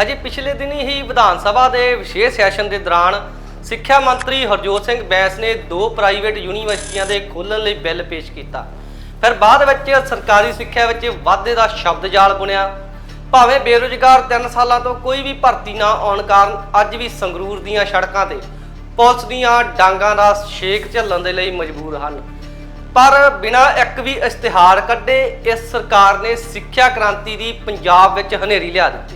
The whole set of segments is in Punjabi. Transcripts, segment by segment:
ਹਜੇ ਪਿਛਲੇ ਦਿਨੀ ਹੀ ਵਿਧਾਨ ਸਭਾ ਦੇ ਵਿਸ਼ੇਸ਼ ਸੈਸ਼ਨ ਦੇ ਦੌਰਾਨ ਸਿੱਖਿਆ ਮੰਤਰੀ ਹਰਜੋਤ ਸਿੰਘ ਬੈਂਸ ਨੇ ਦੋ ਪ੍ਰਾਈਵੇਟ ਯੂਨੀਵਰਸਿਟੀਆਂ ਦੇ ਖੋਲ੍ਹਣ ਲਈ ਬਿੱਲ ਪੇਸ਼ ਕੀਤਾ। ਫਿਰ ਬਾਅਦ ਵਿੱਚ ਸਰਕਾਰੀ ਸਿੱਖਿਆ ਵਿੱਚ ਵਾਧੇ ਦਾ ਸ਼ਬਦ ਜਾਲ ਬੁਣਿਆ। ਭਾਵੇਂ ਬੇਰੁਜ਼ਗਾਰ 3 ਸਾਲਾਂ ਤੋਂ ਕੋਈ ਵੀ ਭਰਤੀ ਨਾ ਆਉਣ ਕਾਰਨ ਅੱਜ ਵੀ ਸੰਗਰੂਰ ਦੀਆਂ ਸੜਕਾਂ ਤੇ ਪੁਲਿਸ ਦੀਆਂ ਡਾਂਗਾਂ ਦਾ ਸ਼ੇਕ ਝੱਲਣ ਦੇ ਲਈ ਮਜਬੂਰ ਹਨ। ਪਰ ਬਿਨਾਂ ਇੱਕ ਵੀ ਇਸ਼ਤਿਹਾਰ ਕੱਢੇ ਇਸ ਸਰਕਾਰ ਨੇ ਸਿੱਖਿਆ ਕ੍ਰਾਂਤੀ ਦੀ ਪੰਜਾਬ ਵਿੱਚ ਹਨੇਰੀ ਲਿਆ ਦਿੱਤੀ।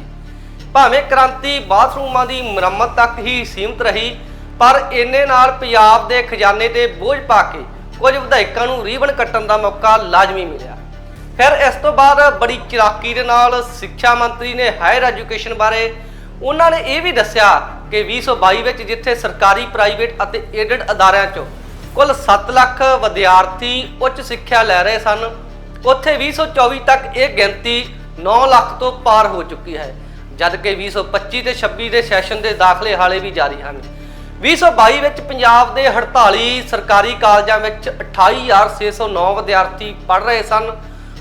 ਭਾਵੇਂ ਕ੍ਰਾਂਤੀ ਬਾਥਰੂਮਾਂ ਦੀ ਮੁਰੰਮਤ ਤੱਕ ਹੀ ਸੀਮਤ ਰਹੀ, ਪਰ ਇੰਨੇ ਨਾਲ ਪੰਜਾਬ ਦੇ ਖਜ਼ਾਨੇ ਤੇ ਬੋਝ ਪਾ ਕੇ ਕੁਝ ਵਿਧਾਇਕਾਂ ਨੂੰ ਰੀਬਨ ਕੱਟਣ ਦਾ ਮੌਕਾ ਲਾਜ਼ਮੀ ਮਿਲਿਆ। ਫਿਰ ਇਸ ਤੋਂ ਬਾਅਦ ਬੜੀ ਚਲਾਕੀ ਦੇ ਨਾਲ ਸਿੱਖਿਆ ਮੰਤਰੀ ਨੇ ਹਾਇਰ ਐਜੂਕੇਸ਼ਨ ਬਾਰੇ ਉਹਨਾਂ ਨੇ ਇਹ ਵੀ ਦੱਸਿਆ ਕਿ 2022 ਵਿੱਚ ਜਿੱਥੇ ਸਰਕਾਰੀ, ਪ੍ਰਾਈਵੇਟ ਅਤੇ ਏਡਡ ਅਦਾਰਿਆਂ 'ਚੋਂ ਕੁੱਲ 7 ਲੱਖ ਵਿਦਿਆਰਥੀ ਉੱਚ ਸਿੱਖਿਆ ਲੈ ਰਹੇ ਸਨ, ਉੱਥੇ 2024 ਤੱਕ ਇਹ ਗਿਣਤੀ 9 ਲੱਖ ਤੋਂ ਪਾਰ ਹੋ ਚੁੱਕੀ ਹੈ। ਜਦਕਿ 2025 ਤੇ 26 ਦੇ ਸੈਸ਼ਨ ਦੇ ਦਾਖਲੇ ਹਾਲੇ ਵੀ ਜਾਰੀ ਹਨ। 2022 ਵਿੱਚ ਪੰਜਾਬ ਦੇ 48 ਸਰਕਾਰੀ ਕਾਲਜਾਂ ਵਿੱਚ 28609 ਵਿਦਿਆਰਥੀ ਪੜ੍ਹ ਰਹੇ ਸਨ।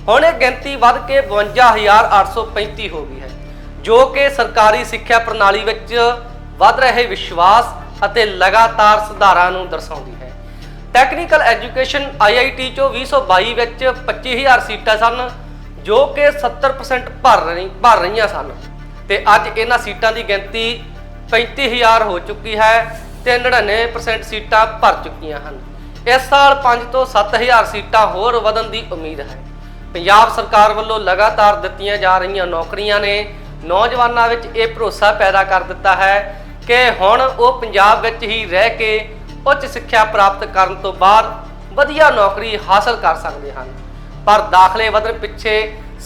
ਹੁਣ ਇਹ ਗਿਣਤੀ ਵੱਧ ਕੇ 52835 ਹੋ ਗਈ ਹੈ, ਜੋ ਕਿ ਸਰਕਾਰੀ ਸਿੱਖਿਆ ਪ੍ਰਣਾਲੀ ਵਿੱਚ ਵੱਧ ਰਹੇ ਵਿਸ਼ਵਾਸ ਅਤੇ ਲਗਾਤਾਰ ਸੁਧਾਰਾਂ ਨੂੰ ਦਰਸਾਉਂਦੀ ਹੈ। ਟੈਕਨੀਕਲ ਐਜੂਕੇਸ਼ਨ ਆਈਆਈਟੀ ਚੋਂ 2022 ਵਿੱਚ 25000 ਸੀਟਾਂ ਸਨ, ਜੋ ਕਿ 70% ਭਰ ਰਹੀ ਭਰ ਰਹੀਆਂ ਸਨ। ਤੇ ਅੱਜ ਇਹਨਾਂ ਸੀਟਾਂ ਦੀ ਗਿਣਤੀ 35000 ਹੋ ਚੁੱਕੀ ਹੈ ਤੇ 99% ਸੀਟਾਂ ਭਰ ਚੁੱਕੀਆਂ ਹਨ। ਇਸ ਸਾਲ 5 ਤੋਂ 7000 ਸੀਟਾਂ ਹੋਰ ਵਧਣ ਦੀ ਉਮੀਦ ਹੈ। ਪੰਜਾਬ ਸਰਕਾਰ ਵੱਲੋਂ ਲਗਾਤਾਰ ਦਿੱਤੀਆਂ ਜਾ ਰਹੀਆਂ ਨੌਕਰੀਆਂ ਨੇ ਨੌਜਵਾਨਾਂ ਵਿੱਚ ਇਹ ਭਰੋਸਾ ਪੈਦਾ ਕਰ ਦਿੱਤਾ ਹੈ ਕਿ ਹੁਣ ਉਹ ਪੰਜਾਬ ਵਿੱਚ ਹੀ ਰਹਿ ਕੇ ਉੱਚ ਸਿੱਖਿਆ ਪ੍ਰਾਪਤ ਕਰਨ ਤੋਂ ਬਾਅਦ ਵਧੀਆ ਨੌਕਰੀ ਹਾਸਲ ਕਰ ਸਕਦੇ ਹਨ। ਪਰ ਦਾਖਲੇ ਵਧਣ ਪਿੱਛੇ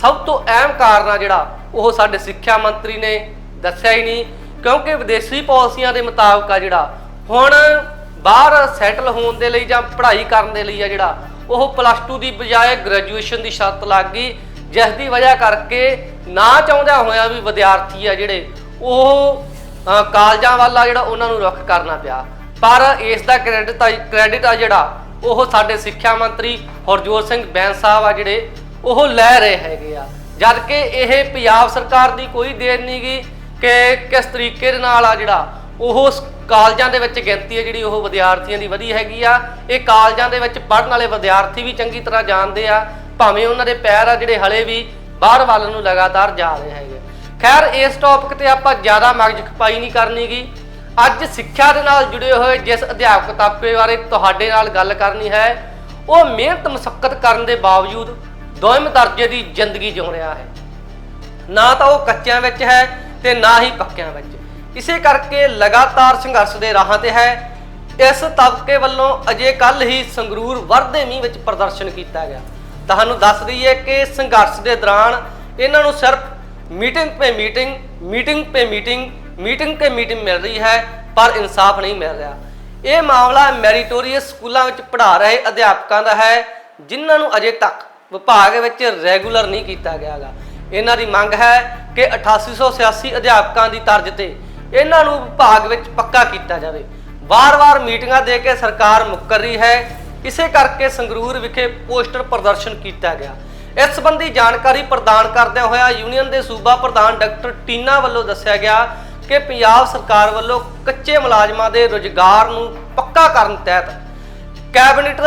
ਸਭ ਤੋਂ ਅਹਿਮ ਕਾਰਨ ਆ ਜਿਹੜਾ ਉਹ ਸਾਡੇ ਸਿੱਖਿਆ ਮੰਤਰੀ ਨੇ ਦੱਸਿਆ ਹੀ ਨਹੀਂ, ਕਿਉਂਕਿ ਵਿਦੇਸ਼ੀ ਪਾਲਿਸੀਆਂ ਦੇ ਮੁਤਾਬਕ ਆ ਜਿਹੜਾ ਹੁਣ ਬਾਹਰ ਸੈਟਲ ਹੋਣ ਦੇ ਲਈ ਜਾਂ ਪੜ੍ਹਾਈ ਕਰਨ ਦੇ ਲਈ ਆ ਜਿਹੜਾ ਉਹ ਪਲੱਸ 2 ਦੀ ਬਜਾਏ ਗ੍ਰੈਜੂਏਸ਼ਨ ਦੀ ਸ਼ਰਤ ਲੱਗ ਗਈ, ਜਿਸ ਦੀ ਵਜ੍ਹਾ ਕਰਕੇ ਨਾ ਚਾਹੁੰਦਿਆਂ ਹੋਇਆ ਵੀ ਵਿਦਿਆਰਥੀ ਆ ਜਿਹੜੇ ਉਹ ਕਾਲਜਾਂ ਵੱਲ ਆ ਜਿਹੜਾ ਉਹਨਾਂ ਨੂੰ ਰੁੱਖ ਕਰਨਾ ਪਿਆ। ਪਰ ਇਸ ਦਾ ਕ੍ਰੈਡਿਟ ਆ ਕ੍ਰੈਡਿਟ ਆ ਜਿਹੜਾ ਉਹ ਸਾਡੇ ਸਿੱਖਿਆ ਮੰਤਰੀ ਹਰਜੋਤ ਸਿੰਘ ਬੈਂਸ ਸਾਹਿਬ ਆ ਜਿਹੜੇ ਉਹ ਲੈ ਰਹੇ ਹੈਗੇ ਆ। ਜਦ ਕਿ ਇਹ ਪੰਜਾਬ ਸਰਕਾਰ ਦੀ ਕੋਈ ਦੇਰ ਨਹੀਂ ਗਈ ਕਿ ਕਿਸ ਤਰੀਕੇ ਦੇ ਨਾਲ ਆ ਜਿਹੜਾ, ਉਹ ਕਾਲਜਾਂ ਦੇ ਵਿੱਚ ਗਿਣਤੀ ਹੈ ਜਿਹੜੀ ਉਹ ਵਿਦਿਆਰਥੀਆਂ ਦੀ ਵਧੀ ਹੈਗੀ ਆ। ਇਹ ਕਾਲਜਾਂ ਦੇ ਵਿੱਚ ਪੜ੍ਹਨ ਵਾਲੇ ਵਿਦਿਆਰਥੀ ਵੀ ਚੰਗੀ ਤਰ੍ਹਾਂ ਜਾਣਦੇ ਆ, ਭਾਵੇਂ ਉਹਨਾਂ ਦੇ ਪੈਰ ਆ ਜਿਹੜੇ ਹਲੇ ਵੀ ਬਾਹਰ ਵੱਲ ਨੂੰ ਲਗਾਤਾਰ ਜਾ ਰਹੇ ਹੈਗੇ। ਖੈਰ, ਇਸ ਟੌਪਿਕ ਤੇ ਆਪਾਂ ਜ਼ਿਆਦਾ ਮਗਜ ਖਪਾਈ ਨਹੀਂ ਕਰਨੀਗੀ ਅੱਜ ਸਿੱਖਿਆ ਦੇ ਨਾਲ ਜੁੜੇ ਹੋਏ ਜਿਸ ਅਧਿਆਪਕ ਤਾਪੇ ਬਾਰੇ ਤੁਹਾਡੇ ਨਾਲ ਗੱਲ ਕਰਨੀ ਹੈ, ਉਹ ਮਿਹਨਤ ਮੁਸ਼ੱਕਤ ਕਰਨ ਦੇ ਬਾਵਜੂਦ ਦੋਵੇਂ ਦਰਜੇ ਦੀ ਜ਼ਿੰਦਗੀ ਜਿਉ ਰਿਹਾ ਹੈ। ਨਾ ਤਾਂ ਉਹ ਕੱਚਿਆਂ ਵਿੱਚ ਹੈ ਤੇ ਨਾ ਹੀ ਪੱਕਿਆਂ ਵਿੱਚ। ਇਸੇ ਕਰਕੇ ਲਗਾਤਾਰ ਸੰਘਰਸ਼ ਦੇ ਰਾਹਾਂ ਤੇ ਹੈ। ਇਸ ਤਬਕੇ ਵੱਲੋਂ ਅਜੇ ਕੱਲ ਹੀ ਸੰਗਰੂਰ ਵਰਦੇ ਮੀਂਹ ਵਿੱਚ ਪ੍ਰਦਰਸ਼ਨ ਕੀਤਾ ਗਿਆ। ਤੁਹਾਨੂੰ ਦੱਸ ਦਈਏ ਕਿ ਸੰਘਰਸ਼ ਦੇ ਦੌਰਾਨ ਇਹਨਾਂ ਨੂੰ ਸਿਰਫ ਮੀਟਿੰਗ 'ਤੇ ਮੀਟਿੰਗ ਮੀਟਿੰਗ 'ਤੇ ਮੀਟਿੰਗ ਮੀਟਿੰਗ 'ਤੇ ਮੀਟਿੰਗ ਮਿਲ ਰਹੀ ਹੈ, ਪਰ ਇਨਸਾਫ ਨਹੀਂ ਮਿਲ ਰਿਹਾ। ਇਹ ਮਾਮਲਾ ਮੈਰੀਟੋਰੀਅਸ ਸਕੂਲਾਂ ਵਿੱਚ ਪੜ੍ਹਾ ਰਹੇ ਅਧਿਆਪਕਾਂ ਦਾ ਹੈ, ਜਿਨ੍ਹਾਂ ਨੂੰ ਅਜੇ ਤੱਕ ਵਿਭਾਗ ਵਿੱਚ ਰੈਗੂਲਰ ਨਹੀਂ ਕੀਤਾ ਗਿਆਗਾ। ਇਹਨਾਂ ਦੀ ਮੰਗ ਹੈ ਕਿ 8886 ਅਧਿਆਪਕਾਂ ਦੀ ਤਰਜ਼ ਤੇ ਇਹਨਾਂ ਨੂੰ ਵਿਭਾਗ ਵਿੱਚ ਪੱਕਾ ਕੀਤਾ ਜਾਵੇ। ਵਾਰ-ਵਾਰ ਮੀਟਿੰਗਾਂ ਦੇ ਕੇ ਸਰਕਾਰ ਮੁੱਕਰ ਰਹੀ ਹੈ। ਇਸੇ ਕਰਕੇ ਸੰਗਰੂਰ ਵਿਖੇ ਪੋਸਟਰ ਪ੍ਰਦਰਸ਼ਨ ਕੀਤਾ ਗਿਆ। ਇਸ ਸੰਬੰਧੀ ਜਾਣਕਾਰੀ ਪ੍ਰਦਾਨ ਕਰਦਿਆਂ ਹੋਇਆ ਯੂਨੀਅਨ ਦੇ ਸੂਬਾ ਪ੍ਰਧਾਨ ਡਾਕਟਰ ਟੀਨਾ ਵੱਲੋਂ ਦੱਸਿਆ ਗਿਆ ਕਿ ਪੰਜਾਬ ਸਰਕਾਰ ਵੱਲੋਂ ਕੱਚੇ ਮੁਲਾਜ਼ਮਾਂ ਦੇ ਰੁਜ਼ਗਾਰ ਨੂੰ ਪੱਕਾ ਕਰਨ ਤਹਿਤ ਕੈਬਨਿਟ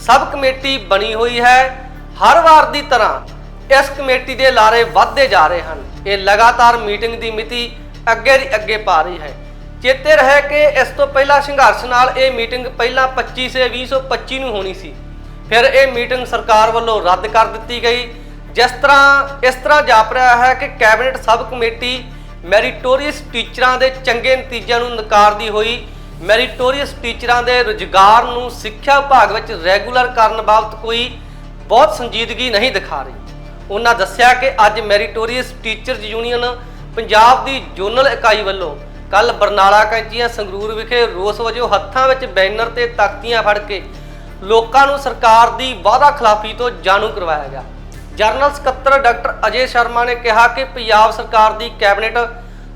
ਸਬ ਕਮੇਟੀ ਬਣੀ ਹੋਈ ਹੈ। ਹਰ ਵਾਰ ਦੀ ਤਰ੍ਹਾਂ ਇਸ ਕਮੇਟੀ ਦੇ ਲਾਰੇ ਵੱਧਦੇ ਜਾ ਰਹੇ ਹਨ। ਇਹ ਲਗਾਤਾਰ ਮੀਟਿੰਗ ਦੀ ਮਿਤੀ ਅੱਗੇ ਦੀ ਅੱਗੇ ਪਾ ਰਹੀ ਹੈ। ਚੇਤੇ ਰਹੇ ਕਿ ਇਸ ਤੋਂ ਪਹਿਲਾਂ ਸੰਘਰਸ਼ ਨਾਲ ਇਹ ਮੀਟਿੰਗ ਪਹਿਲਾਂ 25 ਸੇ 2025 ਨੂੰ ਹੋਣੀ ਸੀ। ਫਿਰ ਇਹ ਮੀਟਿੰਗ ਸਰਕਾਰ ਵੱਲੋਂ ਰੱਦ ਕਰ ਦਿੱਤੀ ਗਈ। ਜਿਸ ਤਰ੍ਹਾਂ, ਇਸ ਤਰ੍ਹਾਂ ਜਾਪ ਰਿਹਾ ਹੈ ਕਿ ਕੈਬਨਿਟ ਸਬ ਕਮੇਟੀ ਮੈਰੀਟੋਰੀਅਸ ਟੀਚਰਾਂ ਦੇ ਚੰਗੇ ਨਤੀਜਿਆਂ ਨੂੰ ਨਕਾਰਦੀ ਹੋਈ ਮੈਰੀਟੋਰੀਅਸ ਟੀਚਰਾਂ ਦੇ ਰੁਜ਼ਗਾਰ ਨੂੰ ਸਿੱਖਿਆ ਵਿਭਾਗ ਵਿੱਚ ਰੈਗੂਲਰ ਕਰਨ ਬਾਬਤ ਕੋਈ ਬਹੁਤ ਸੰਜੀਦਗੀ ਨਹੀਂ ਦਿਖਾ ਰਹੀ। ਉਹਨਾਂ ਦੱਸਿਆ ਕਿ ਅੱਜ ਮੈਰੀਟੋਰੀਅਸ ਟੀਚਰਜ਼ ਯੂਨੀਅਨ ਪੰਜਾਬ ਦੀ ਜ਼ੋਨਲ ਇਕਾਈ ਵੱਲੋਂ ਕੱਲ ਬਰਨਾਲਾ ਕੈਂਚੀਆਂ ਸੰਗਰੂਰ ਵਿਖੇ ਰੋਸ ਵਜੋਂ ਹੱਥਾਂ ਵਿੱਚ ਬੈਨਰ ਤੇ ਤਖਤੀਆਂ ਫੜ ਕੇ ਲੋਕਾਂ ਨੂੰ ਸਰਕਾਰ ਦੀ ਵਾਅਦਾ ਖਿਲਾਫੀ ਤੋਂ ਜਾਣੂ ਕਰਵਾਇਆ ਗਿਆ। ਜਨਰਲ ਸਕੱਤਰ ਡਾਕਟਰ ਅਜੇ ਸ਼ਰਮਾ ਨੇ ਕਿਹਾ ਕਿ ਪੰਜਾਬ ਸਰਕਾਰ ਦੀ ਕੈਬਨਿਟ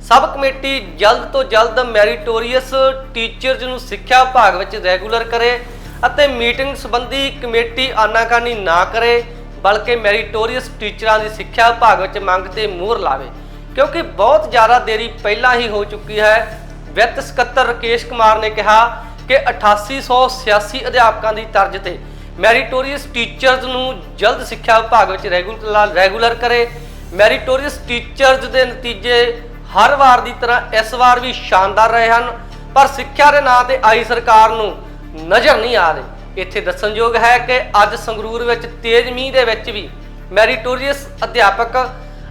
ਸਬ ਕਮੇਟੀ ਜਲਦ ਤੋਂ ਜਲਦ ਮੈਰੀਟੋਰੀਅਸ ਟੀਚਰਜ਼ ਨੂੰ ਸਿੱਖਿਆ ਵਿਭਾਗ ਵਿੱਚ ਰੈਗੂਲਰ ਕਰੇ ਅਤੇ ਮੀਟਿੰਗ ਸੰਬੰਧੀ ਕਮੇਟੀ ਆਨਾਕਾਨੀ ਨਾ ਕਰੇ, ਬਲਕਿ ਮੈਰੀਟੋਰੀਅਸ ਟੀਚਰਾਂ ਦੀ ਸਿੱਖਿਆ ਵਿਭਾਗ ਵਿੱਚ ਮੰਗ ਤੇ ਮੋਹਰ ਲਾਵੇ, ਕਿਉਂਕਿ ਬਹੁਤ ਜ਼ਿਆਦਾ ਦੇਰੀ ਪਹਿਲਾਂ ਹੀ ਹੋ ਚੁੱਕੀ ਹੈ। ਵਿੱਤ ਸਕੱਤਰ ਰਕੇਸ਼ ਕੁਮਾਰ ਨੇ ਕਿਹਾ ਕਿ 8886 ਅਧਿਆਪਕਾਂ ਦੀ ਤਰਜ਼ ਤੇ ਮੈਰੀਟੋਰੀਅਸ ਟੀਚਰਜ਼ ਨੂੰ ਜਲਦ ਸਿੱਖਿਆ ਵਿਭਾਗ ਵਿੱਚ ਰੈਗੂਲਰ ਰੈਗੂਲਰ ਕਰੇ। ਮੈਰੀਟੋਰੀਅਸ ਟੀਚਰਜ਼ ਦੇ ਨਤੀਜੇ ਹਰ ਵਾਰ ਦੀ ਤਰ੍ਹਾਂ ਇਸ ਵਾਰ ਵੀ ਸ਼ਾਨਦਾਰ ਰਹੇ ਹਨ, ਪਰ ਸਿੱਖਿਆ ਦੇ ਨਾਂ ਤੇ ਆਈ ਸਰਕਾਰ ਨੂੰ ਨਜ਼ਰ ਨਹੀਂ ਆ ਰਹੇ। ਇੱਥੇ ਦੱਸਣਯੋਗ ਹੈ ਕਿ ਅੱਜ ਸੰਗਰੂਰ ਵਿੱਚ ਤੇਜ਼ ਮੀਂਹ ਦੇ ਵਿੱਚ ਵੀ ਮੈਰੀਟੋਰੀਅਸ ਅਧਿਆਪਕ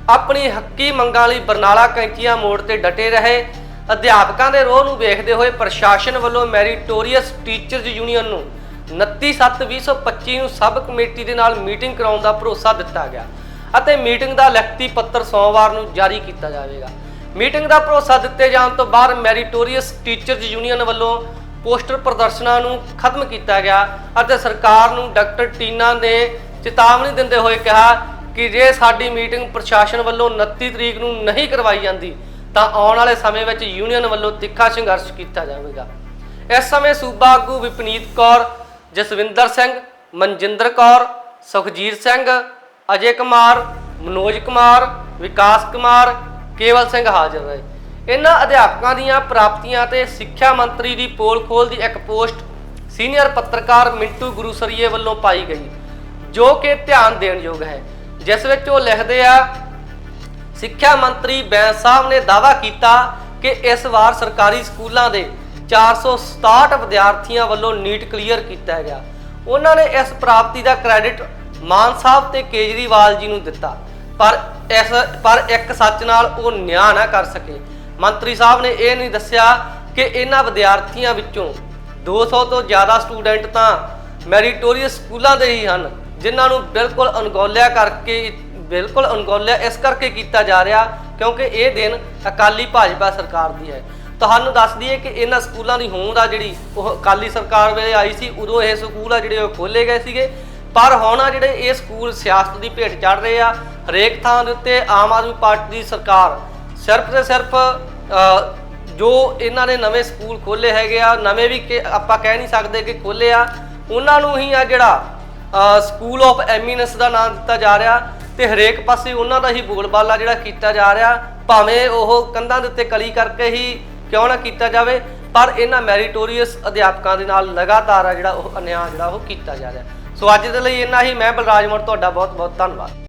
ਆਪਣੀ ਹੱਕੀ ਮੰਗਾਂ ਲਈ ਬਰਨਾਲਾ ਕੈਂਚੀਆਂ ਮੋੜ ਤੇ ਡਟੇ ਰਹੇ। ਅਧਿਆਪਕਾਂ ਦੇ ਰੋਹ ਨੂੰ ਵੇਖਦੇ ਹੋਏ ਪ੍ਰਸ਼ਾਸਨ ਵੱਲੋਂ ਮੈਰੀਟੋਰੀਅਸ ਟੀਚਰਜ਼ ਯੂਨੀਅਨ ਨੂੰ 29/7/2025 ਨੂੰ ਸਬ ਕਮੇਟੀ ਦੇ ਨਾਲ ਮੀਟਿੰਗ ਕਰਾਉਣ ਦਾ ਭਰੋਸਾ ਦਿੱਤਾ ਗਿਆ ਅਤੇ ਮੀਟਿੰਗ ਦਾ ਲਿਖਤੀ ਪੱਤਰ ਸੋਮਵਾਰ ਨੂੰ ਜਾਰੀ ਕੀਤਾ ਜਾਵੇਗਾ। ਮੀਟਿੰਗ ਦਾ ਭਰੋਸਾ ਦਿੱਤੇ ਜਾਣ ਤੋਂ ਬਾਅਦ ਮੈਰੀਟੋਰੀਅਸ ਟੀਚਰਜ਼ ਯੂਨੀਅਨ ਵੱਲੋਂ ਪੋਸਟਰ ਪ੍ਰਦਰਸ਼ਨਾਂ ਨੂੰ ਖਤਮ ਕੀਤਾ ਗਿਆ ਅਤੇ ਸਰਕਾਰ ਨੂੰ ਡਾਕਟਰ ਟੀਨਾ ਨੇ ਚੇਤਾਵਨੀ ਦਿੰਦੇ ਹੋਏ ਕਿਹਾ ਕਿ ਜੇ ਸਾਡੀ ਮੀਟਿੰਗ ਪ੍ਰਸ਼ਾਸਨ ਵੱਲੋਂ 29 ਤਰੀਕ ਨੂੰ ਨਹੀਂ ਕਰਵਾਈ ਜਾਂਦੀ, ਤਾਂ ਆਉਣ ਵਾਲੇ ਸਮੇਂ ਵਿੱਚ ਯੂਨੀਅਨ ਵੱਲੋਂ ਤਿੱਖਾ ਸੰਘਰਸ਼ ਕੀਤਾ ਜਾਵੇਗਾ। ਇਸ ਸਮੇਂ ਸੂਬਾ ਆਗੂ ਵਿਪਨੀਤ ਕੌਰ, ਜਸਵਿੰਦਰ ਸਿੰਘ, ਮਨਜਿੰਦਰ ਕੌਰ, ਸੁਖਜੀਤ ਸਿੰਘ, ਅਜੇ ਕੁਮਾਰ, ਮਨੋਜ ਕੁਮਾਰ, ਵਿਕਾਸ ਕੁਮਾਰ, ਕੇਵਲ ਸਿੰਘ ਹਾਜ਼ਰ ਰਹੇ। ਇਹਨਾਂ ਅਧਿਆਪਕਾਂ ਦੀਆਂ ਪ੍ਰਾਪਤੀਆਂ ਤੇ ਸਿੱਖਿਆ ਮੰਤਰੀ ਦੀ ਪੋਲ ਖੋਲ ਦੀ ਇੱਕ ਪੋਸਟ ਸੀਨੀਅਰ ਪੱਤਰਕਾਰ ਮਿੰਟੂ ਗੁਰੂਸਰੀਏ ਵੱਲੋਂ ਪਾਈ ਗਈ, ਜੋ ਕਿ ਧਿਆਨ ਦੇਣ ਹੈ। ਜਿਸ ਵਿੱਚ ਉਹ ਲਿਖਦੇ ਆ, ਸਿੱਖਿਆ ਮੰਤਰੀ ਬੈਂਸ ਸਾਹਿਬ ਨੇ ਦਾਅਵਾ ਕੀਤਾ ਕਿ ਇਸ ਵਾਰ ਸਰਕਾਰੀ ਸਕੂਲਾਂ ਦੇ 467 ਵਿਦਿਆਰਥੀਆਂ ਵੱਲੋਂ ਨੀਟ ਕਲੀਅਰ ਕੀਤਾ ਗਿਆ। ਉਹਨਾਂ ਨੇ ਇਸ ਪ੍ਰਾਪਤੀ ਦਾ ਕ੍ਰੈਡਿਟ ਮਾਨ ਸਾਹਿਬ ਤੇ ਕੇਜਰੀਵਾਲ ਜੀ ਨੂੰ ਦਿੱਤਾ, ਪਰ ਇਸ, ਪਰ ਇੱਕ ਸੱਚ ਨਾਲ ਉਹ ਨਿਆਂ ਨਾ ਕਰ ਸਕੇ। ਮੰਤਰੀ ਸਾਹਿਬ ਨੇ ਇਹ ਨਹੀਂ ਦੱਸਿਆ ਕਿ ਇਹਨਾਂ ਵਿਦਿਆਰਥੀਆਂ ਵਿੱਚੋਂ 200 ਤੋਂ ਜ਼ਿਆਦਾ ਸਟੂਡੈਂਟ ਤਾਂ ਮੈਰੀਟੋਰੀਅਸ ਸਕੂਲਾਂ ਦੇ ਹੀ ਹਨ, ਜਿਨ੍ਹਾਂ ਨੂੰ ਬਿਲਕੁਲ ਅਣਗੌਲਿਆ ਕਰਕੇ ਬਿਲਕੁਲ ਅਣਗੌਲਿਆ ਇਸ ਕਰਕੇ ਕੀਤਾ ਜਾ ਰਿਹਾ ਕਿਉਂਕਿ ਇਹ ਦਿਨ ਅਕਾਲੀ ਭਾਜਪਾ ਸਰਕਾਰ ਦੀ ਹੈ। ਤੁਹਾਨੂੰ ਦੱਸ ਦਈਏ ਕਿ ਇਹਨਾਂ ਸਕੂਲਾਂ ਦੀ ਹੋਂਦ ਆ ਜਿਹੜੀ, ਉਹ ਅਕਾਲੀ ਸਰਕਾਰ ਵੇਲੇ ਆਈ ਸੀ, ਉਦੋਂ ਇਹ ਸਕੂਲ ਆ ਜਿਹੜੇ ਉਹ ਖੋਲੇ ਗਏ ਸੀਗੇ। ਪਰ ਹੁਣ ਆ ਜਿਹੜੇ ਇਹ ਸਕੂਲ ਸਿਆਸਤ ਦੀ ਭੇਟ ਚੜ ਰਹੇ ਆ, ਹਰੇਕ ਥਾਂ ਦੇ ਉੱਤੇ ਆਮ ਆਦਮੀ ਪਾਰਟੀ ਦੀ ਸਰਕਾਰ ਸਿਰਫ ਤੇ ਸਿਰਫ ਜੋ ਇਹਨਾਂ ਨੇ ਨਵੇਂ ਸਕੂਲ ਖੋਲੇ ਹੈਗੇ ਆ, ਨਵੇਂ ਵੀ ਕਿ ਆਪਾਂ ਕਹਿ ਨਹੀਂ ਸਕਦੇ ਕਿ ਖੋਲੇ ਆ, ਉਹਨਾਂ ਨੂੰ ਹੀ ਆ ਜਿਹੜਾ ਸਕੂਲ ਆਫ ਐਮੀਨੈਂਸ ਦਾ ਨਾਮ ਦਿੱਤਾ ਜਾ ਰਿਹਾ ਤੇ ਹਰੇਕ ਪਾਸੇ ਉਹਨਾਂ ਦਾ ਹੀ ਬੋਲਬਾਲਾ ਜਿਹੜਾ ਕੀਤਾ ਜਾ ਰਿਹਾ, ਭਾਵੇਂ ਉਹ ਕੰਧਾਂ ਦੇ ਉੱਤੇ ਕਲੀ ਕਰਕੇ ਹੀ ਕਿਉਂ ਨਾ ਕੀਤਾ ਜਾਵੇ, ਪਰ ਇਹਨਾਂ ਮੈਰੀਟੋਰੀਅਸ ਅਧਿਆਪਕਾਂ ਦੇ ਨਾਲ ਲਗਾਤਾਰ ਆ ਜਿਹੜਾ ਉਹ ਅਨਿਆਂ ਜਿਹੜਾ ਉਹ ਕੀਤਾ ਜਾ ਰਿਹਾ। ਸੋ ਅੱਜ ਦੇ ਲਈ ਇੰਨਾ ਹੀ, ਮੈਂ ਬਲਰਾਜ ਮੋੜ, ਤੁਹਾਡਾ ਬਹੁਤ ਬਹੁਤ ਧੰਨਵਾਦ।